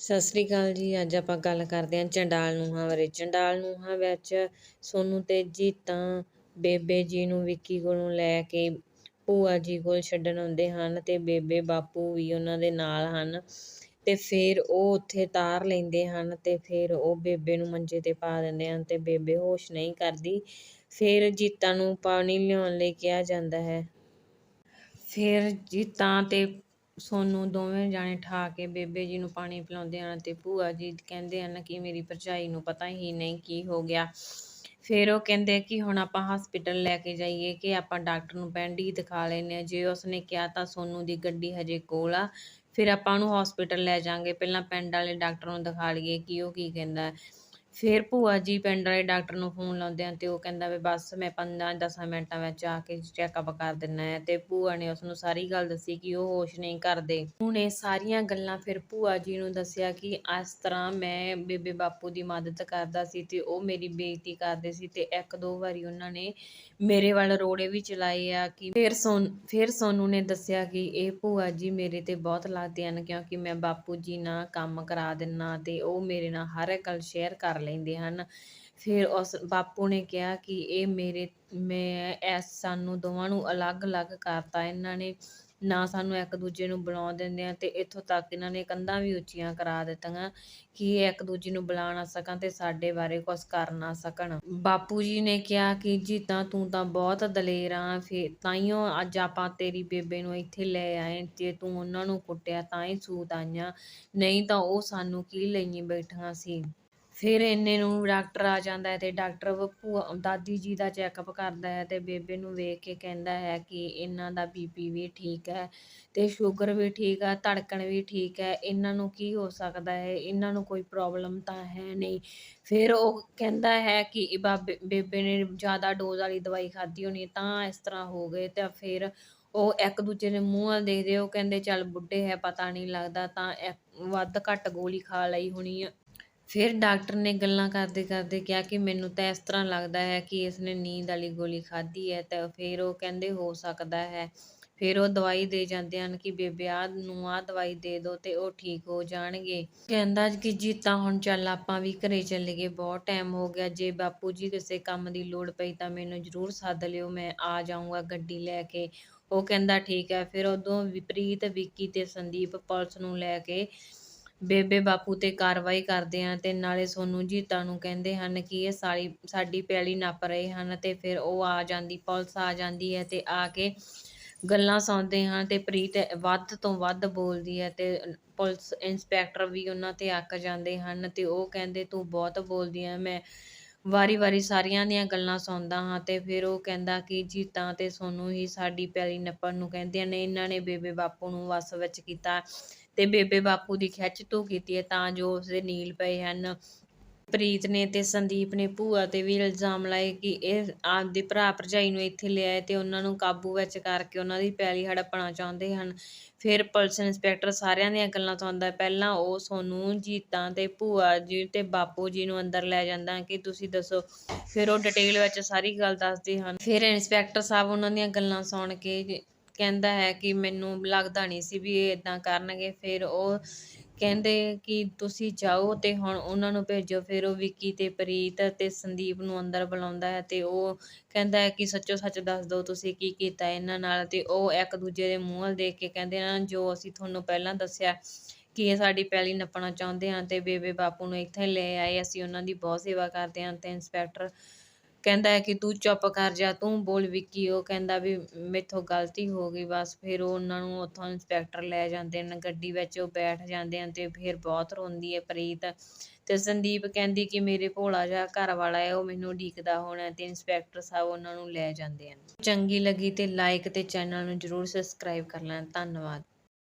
ਸਤਿ ਸ੍ਰੀ ਅਕਾਲ ਜੀ, ਅੱਜ ਆਪਾਂ ਗੱਲ ਕਰਦੇ ਹਾਂ ਚੰਡਾਲ ਨੂੰਹਾਂ ਬਾਰੇ। ਚੰਡਾਲ ਨੂੰਹਾਂ ਵਿੱਚ ਸੋਨੂੰ ਤੇ ਜੀਤਾਂ ਬੇਬੇ ਜੀ ਨੂੰ ਵਿੱਕੀ ਕੋਲੋਂ ਲੈ ਕੇ ਭੂਆ ਜੀ ਕੋਲ ਛੱਡਣ ਆਉਂਦੇ ਹਨ ਤੇ ਬੇਬੇ ਬਾਪੂ ਵੀ ਉਹਨਾਂ ਦੇ ਨਾਲ ਹਨ ਤੇ ਫਿਰ ਉਹ ਉੱਥੇ ਤਾਰ ਲੈਂਦੇ ਹਨ ਤੇ ਫਿਰ ਉਹ ਬੇਬੇ ਨੂੰ ਮੰਜੇ ਤੇ ਪਾ ਦਿੰਦੇ ਹਨ ਤੇ ਬੇਬੇ ਹੋਸ਼ ਨਹੀਂ ਕਰਦੀ। ਫਿਰ ਜੀਤਾਂ ਨੂੰ ਪਾਣੀ ਲਿਆਉਣ ਲਈ ਕਿਹਾ ਜਾਂਦਾ ਹੈ। ਫਿਰ ਜੀਤਾਂ ਤੇ ਸੋਨੂੰ ਦੋਵੇਂ ਜਾਣੇ ਠਾ ਕੇ ਬੇਬੇ ਜੀ ਨੂੰ ਪਾਣੀ ਪਿਲਾਉਂਦੇ ਹਨ ਤੇ ਭੂਆ ਜੀ ਕਹਿੰਦੇ ਹਨ ਕਿ ਮੇਰੀ ਭਰਜਾਈ ਨੂੰ ਪਤਾ ਹੀ ਨਹੀਂ ਕੀ ਹੋ ਗਿਆ। ਫਿਰ ਉਹ ਕਹਿੰਦੇ ਕਿ ਹੁਣ ਆਪਾਂ ਹਸਪੀਟਲ ਲੈ ਕੇ ਜਾਈਏ ਕਿ ਆਪਾਂ ਡਾਕਟਰ ਨੂੰ ਪੈਂਡੀ ਦਿਖਾ ਲੈਨੇ ਆ ਜੇ ਉਸਨੇ ਕਿਹਾ ਤਾਂ ਸੋਨੂੰ ਦੀ ਗੱਡੀ ਹਜੇ ਕੋਲ ਆ। ਫਿਰ ਆਪਾਂ ਉਹਨੂੰ ਹਸਪੀਟਲ ਲੈ ਜਾਾਂਗੇ ਪਹਿਲਾਂ ਪਿੰਡ ਵਾਲੇ ਡਾਕਟਰ ਨੂੰ ਦਿਖਾ ਲਈਏ ਕਿ ਉਹ ਕੀ ਕਹਿੰਦਾ। ਫਿਰ ਭੂਆ ਜੀ ਪਿੰਡ ਵਾਲੇ ਡਾਕਟਰ ਨੂੰ ਫੋਨ ਲਾਉਂਦੇ ਹਨ ਤੇ ਉਹ ਕਹਿੰਦਾ ਵੀ ਬਸ ਮੈਂ 5-10 ਮਿੰਟਾਂ ਵਿੱਚ ਆ ਕੇ ਚੈੱਕਅਪ ਕਰ ਦਿੰਨਾ ਹੈ ਤੇ ਭੂਆ ਨੇ ਉਸ ਨੂੰ ਸਾਰੀ ਗੱਲ ਦੱਸੀ ਕਿ ਉਹ ਹੋਸ਼ ਨਹੀਂ ਕਰਦੇ। ਹੁਣ ਸਾਰੀਆਂ ਗੱਲਾਂ ਫਿਰ ਭੂਆ ਜੀ ਨੂੰ ਦੱਸਿਆ ਕਿ ਇਸ ਤਰ੍ਹਾਂ ਮੈਂ ਬੇਬੇ ਬਾਪੂ ਦੀ ਮਦਦ ਕਰਦਾ ਸੀ ਤੇ ਉਹ ਮੇਰੀ ਬੇਇੱਜ਼ਤੀ ਕਰਦੇ ਸੀ ਤੇ ਇੱਕ ਦੋ ਵਾਰੀ ਉਹਨਾਂ ਨੇ ਮੇਰੇ ਵੱਲ ਰੋੜੇ ਵੀ ਚਲਾਏ ਆ ਕਿ ਫਿਰ ਸੋਨ ਫਿਰ ਸੋਨੂ ਨੇ ਦੱਸਿਆ ਕਿ ਇਹ ਭੂਆ ਜੀ ਮੇਰੇ ਤੇ ਬਹੁਤ ਲੱਗਦੇ ਹਨ ਕਿਉਂਕਿ ਮੈਂ ਬਾਪੂ ਜੀ ਨਾਲ ਕੰਮ ਕਰਾ ਦਿੰਨਾ ਤੇ ਉਹ ਮੇਰੇ ਨਾਲ ਹਰ ਇੱਕ ਗੱਲ ਸ਼ੇਅਰ ਕਰ ਲੈਂਦੇ ਹਨ। ਫਿਰ ਉਸ ਬਾਪੂ ਨੇ ਕਿਹਾ ਕਿ ਇਹ ਮੇਰੇ, ਮੈਂ ਐਸ ਸਾਨੂੰ ਦੋਵਾਂ ਨੂੰ ਅਲੱਗ-ਅਲੱਗ ਕਰਤਾ। ਇਹਨਾਂ ਨੇ ਨਾ ਸਾਨੂੰ ਇੱਕ ਦੂਜੇ ਨੂੰ ਬੁਲਾਉਣ ਦਿੰਦੇ ਆ ਤੇ ਇੱਥੋਂ ਤੱਕ ਇਹਨਾਂ ਨੇ ਕੰਧਾਂ ਵੀ ਉੱਚੀਆਂ ਕਰਾ ਦਿੱਤੀਆਂ ਕਿ ਇਹ ਇੱਕ ਦੂਜੇ ਨੂੰ ਬੁਲਾ ਨਾ ਸਕਣ ਤੇ ਸਾਡੇ ਬਾਰੇ ਕੁਝ ਕਰ ਨਾ ਸਕਣ। ਬਾਪੂ ਜੀ ਨੇ ਕਿਹਾ ਕਿ ਜੀਤਾ ਤੂੰ ਤਾਂ ਬਹੁਤ ਦਲੇਰ ਆ, ਫੇ ਤਾਈਓ ਅੱਜ ਆਪਾਂ ਤੇਰੀ ਬੇਬੇ ਨੂੰ ਇੱਥੇ ਲੈ ਆਏ ਤੇ ਤੂੰ ਉਹਨਾਂ ਨੂੰ ਕੁੱਟਿਆ, ਤਾਂ ਹੀ ਸੂਤ ਆਈਆਂ। ਨਹੀਂ ਤਾਂ ਉਹ ਸਾਨੂੰ ਕੀ ਲਈ ਬੈਠੀਆਂ ਸੀ? ਫਿਰ ਇੰਨੇ ਨੂੰ ਡਾਕਟਰ ਆ ਜਾਂਦਾ ਹੈ ਤੇ ਡਾਕਟਰ ਭੂਆ, ਦਾਦੀ ਜੀ ਦਾ ਚੈੱਕਅਪ ਕਰਦਾ ਹੈ ਤੇ ਬੇਬੇ ਨੂੰ ਵੇਖ ਕੇ ਕਹਿੰਦਾ ਹੈ ਕਿ ਇਹਨਾਂ ਦਾ ਬੀਪੀ ਵੀ ਠੀਕ ਹੈ ਤੇ ਸ਼ੂਗਰ ਵੀ ਠੀਕ ਹੈ, ਧੜਕਣ ਵੀ ਠੀਕ ਹੈ, ਇਹਨਾਂ ਨੂੰ ਕੀ ਹੋ ਸਕਦਾ ਹੈ, ਇਹਨਾਂ ਨੂੰ ਕੋਈ ਪ੍ਰੋਬਲਮ ਤਾਂ ਹੈ ਨਹੀਂ। ਫਿਰ ਉਹ ਕਹਿੰਦਾ ਹੈ ਕਿ ਬਾਬੇ ਬੇਬੇ ਨੇ ਜ਼ਿਆਦਾ ਡੋਜ਼ ਵਾਲੀ ਦਵਾਈ ਖਾਧੀ ਹੋਣੀ ਤਾਂ ਇਸ ਤਰ੍ਹਾਂ ਹੋ ਗਏ ਤੇ ਫਿਰ ਉਹ ਇੱਕ ਦੂਜੇ ਦੇ ਮੂੰਹ ਵੱਲ ਦੇਖਦੇ ਉਹ ਕਹਿੰਦੇ ਚੱਲ ਬੁੱਢੇ ਹੈ, ਪਤਾ ਨਹੀਂ ਲੱਗਦਾ ਤਾਂ ਵੱਧ ਘੱਟ ਗੋਲੀ ਖਾ ਲਈ ਹੋਣੀ ਫਿਰ ਡਾਕਟਰ ਨੇ ਗੱਲਾਂ ਕਰਦੇ ਕਰਦੇ ਕਿਹਾ ਕਿ ਮੈਨੂੰ ਤਾਂ ਇਸ ਤਰ੍ਹਾਂ ਲੱਗਦਾ ਹੈ ਕਿ ਇਸਨੇ ਨੀਂਦ ਵਾਲੀ ਗੋਲੀ ਖਾਧੀ ਹੈ ਤਾਂ ਫਿਰ ਉਹ ਕਹਿੰਦੇ ਹੋ ਸਕਦਾ ਹੈ। ਫਿਰ ਉਹ ਦਵਾਈ ਦੇ ਜਾਂਦੇ ਹਨ ਕਿ ਬੇਬੇ ਆ ਨੂੰ ਆ ਦਵਾਈ ਦੇ ਦਿਓ ਤੇ ਉਹ ਠੀਕ ਹੋ ਜਾਣਗੇ। ਕਹਿੰਦਾ ਕਿ ਜੀ ਤਾਂ ਹੁਣ ਚੱਲ ਆਪਾਂ ਵੀ ਘਰੇ ਚੱਲੀਏ ਬਹੁਤ ਟਾਈਮ ਹੋ ਗਿਆ। ਜੇ ਬਾਪੂ ਜੀ ਕਿਸੇ ਕੰਮ ਦੀ ਲੋੜ ਪਈ ਤਾਂ ਮੈਨੂੰ ਜ਼ਰੂਰ ਸੱਦ ਲਿਓ, ਮੈਂ ਆ ਜਾਊਂਗਾ ਗੱਡੀ ਲੈ ਕੇ। ਉਹ ਕਹਿੰਦਾ ਠੀਕ ਹੈ। ਫਿਰ ਉਦੋਂ ਵਿਪਰੀਤ ਵਿੱਕੀ ਤੇ ਸੰਦੀਪ ਪੁਲਿਸ ਨੂੰ ਲੈ ਕੇ ਬੇਬੇ ਬਾਪੂ ਤੇ ਕਾਰਵਾਈ ਕਰਦੇ ਆ ਤੇ ਨਾਲੇ ਸੋਨੂੰ ਜੀਤਾ ਨੂੰ ਕਹਿੰਦੇ ਹਨ ਕਿ ਇਹ ਸਾਰੀ ਸਾਡੀ ਪੈਲੀ ਨੱਪ ਰਹੇ ਹਨ ਤੇ ਫਿਰ ਉਹ ਆ ਜਾਂਦੀ, ਪੁਲਿਸ ਆ ਜਾਂਦੀ ਹੈ ਤੇ ਆ ਕੇ ਗੱਲਾਂ ਸੁਣਦੇ ਹਨ ਤੇ ਪ੍ਰੀਤ ਵੱਧ ਤੋਂ ਵੱਧ ਬੋਲਦੀ ਹੈ ਤੇ ਪੁਲਿਸ ਇੰਸਪੈਕਟਰ ਵੀ ਉਹਨਾਂ ਤੇ ਅੱਕ ਜਾਂਦੇ ਹਨ ਤੇ ਉਹ ਕਹਿੰਦੇ ਤੂੰ ਬਹੁਤ ਬੋਲਦੀ ਹੈ, ਮੈਂ ਵਾਰੀ-ਵਾਰੀ ਸਾਰੀਆਂ ਦੀਆਂ ਗੱਲਾਂ ਸੁਣਦਾ ਹਾਂ ਤੇ ਫਿਰ ਉਹ ਕਹਿੰਦਾ ਕਿ ਜੀਤਾਂ ਤੇ ਸੋਨੂੰ ਹੀ ਸਾਡੀ ਪੈਲੀ ਨੱਪਣ ਨੂੰ ਕਹਿੰਦੀਆਂ ਨੇ, ਇਹਨਾਂ ਨੇ ਬੇਬੇ ਬਾਪੂ ਨੂੰ ਵਸ ਵਿੱਚ ਕੀਤਾ ਤੇ ਬੇਬੇ ਬਾਪੂ ਦੀ ਖਿੱਚ ਤੂੰ ਕੀਤੀ ਹੈ ਤਾਂ ਜੋ ਉਸਦੇ ਨੀਲ ਪਏ ਹਨ। ਪ੍ਰੀਤ ਨੇ ਤੇ ਸੰਦੀਪ ਨੇ ਭੂਆ ਤੇ ਵੀ ਇਲਜ਼ਾਮ ਲਾਏ ਕਿ ਇਹ ਆਪਦੇ ਭਰਾ ਭਰਜਾਈ ਨੂੰ ਇੱਥੇ ਲਿਆਏ ਤੇ ਉਹਨਾਂ ਨੂੰ ਕਾਬੂ ਵਿੱਚ ਕਰਕੇ ਉਹਨਾਂ ਦੀ ਪੈਲੀ ਹੜਪਣਾ ਚਾਹੁੰਦੇ ਹਨ। ਫਿਰ ਪੁਲਿਸ ਇੰਸਪੈਕਟਰ ਸਾਰਿਆਂ ਦੀਆਂ ਗੱਲਾਂ ਸੁਣਦਾ, ਪਹਿਲਾਂ ਉਹ ਸੋਨੂੰ, ਜੀਤਾਂ ਤੇ ਭੂਆ ਜੀ ਤੇ ਬਾਪੂ ਜੀ ਨੂੰ ਅੰਦਰ ਲੈ ਜਾਂਦਾ ਕਿ ਤੁਸੀਂ ਦੱਸੋ। ਫਿਰ ਉਹ ਡਿਟੇਲ ਵਿੱਚ ਸਾਰੀ ਗੱਲ ਦੱਸਦੇ ਹਨ। ਫਿਰ ਇੰਸਪੈਕਟਰ ਸਾਹਿਬ ਉਹਨਾਂ ਦੀਆਂ ਗੱਲਾਂ ਸੁਣ ਕੇ ਕਹਿੰਦਾ ਹੈ ਕਿ ਮੈਨੂੰ ਲੱਗਦਾ ਨਹੀਂ ਸੀ ਵੀ ਇਹ ਇਦਾਂ ਕਰਨਗੇ। ਫਿਰ ਉਹ ਕਹਿੰਦੇ ਕਿ ਤੁਸੀਂ ਜਾਓ ਤੇ ਹੁਣ ਉਹਨਾਂ ਨੂੰ ਭੇਜੋ, ਫਿਰ ਉਹ ਵਿੱਕੀ ਤੇ ਪ੍ਰੀਤ ਤੇ ਸੰਦੀਪ ਨੂੰ ਅੰਦਰ ਬੁਲਾਉਂਦਾ ਹੈ ਤੇ ਉਹ ਕਹਿੰਦਾ ਹੈ ਕਿ ਸੱਚੋ ਸੱਚ ਦੱਸ ਦਿਓ ਤੁਸੀਂ ਕੀ ਕੀਤਾ ਇਹਨਾਂ ਨਾਲ ਤੇ ਉਹ ਇੱਕ ਦੂਜੇ ਦੇ ਮੂੰਹ ਵੱਲ ਦੇਖ ਕੇ ਕਹਿੰਦੇ ਹਨ, ਜੋ ਅਸੀਂ ਤੁਹਾਨੂੰ ਪਹਿਲਾਂ ਦੱਸਿਆ ਕਿ ਇਹ ਸਾਡੀ ਪੈਲੀ ਨੱਪਣਾ ਚਾਹੁੰਦੇ ਹਨ ਤੇ ਬੇਬੇ ਬਾਪੂ ਨੂੰ ਇੱਥੇ ਲੈ ਆਏ, ਅਸੀਂ ਉਹਨਾਂ ਦੀ ਬਹੁਤ ਸੇਵਾ ਕਰਦੇ ਹਾਂ ਤੇ ਇੰਸਪੈਕਟਰ ਕਹਿੰਦਾ ਹੈ ਕਿ ਤੂੰ ਚੁੱਪ ਕਰ ਜਾ, ਤੂੰ ਬੋਲ ਵਿੱਕੀ। ਉਹ ਕਹਿੰਦਾ ਵੀ ਮੇਥੋਂ ਗਲਤੀ ਹੋ ਗਈ, ਬਸ ਫਿਰ ਉਹਨਾਂ ਨੂੰ ਉੱਥੋਂ ਇੰਸਪੈਕਟਰ ਲੈ ਜਾਂਦੇ ਨੇ, ਗੱਡੀ ਵਿੱਚ ਉਹ ਬੈਠ ਜਾਂਦੇ ਹਨ ਤੇ ਫਿਰ ਬਹੁਤ ਰੋਂਦੀ ਹੈ ਪ੍ਰੀਤ। ਤੇ ਸੰਦੀਪ ਕਹਿੰਦੀ ਕਿ ਮੇਰੇ ਭੋਲਾ ਜਿਹਾ ਘਰ ਵਾਲਾ ਹੈ, ਉਹ ਮੈਨੂੰ ਉਡੀਕਦਾ ਹੋਣਾ ਤੇ ਇੰਸਪੈਕਟਰ ਸਾਹਿਬ ਉਹਨਾਂ ਨੂੰ ਲੈ ਜਾਂਦੇ ਹਨ। ਚੰਗੀ ਲੱਗੀ ਤੇ ਲਾਈਕ ਤੇ ਚੈਨਲ ਨੂੰ ਜਰੂਰ ਸਬਸਕ੍ਰਾਈਬ ਕਰ ਲੈਣਾ। ਧੰਨਵਾਦ।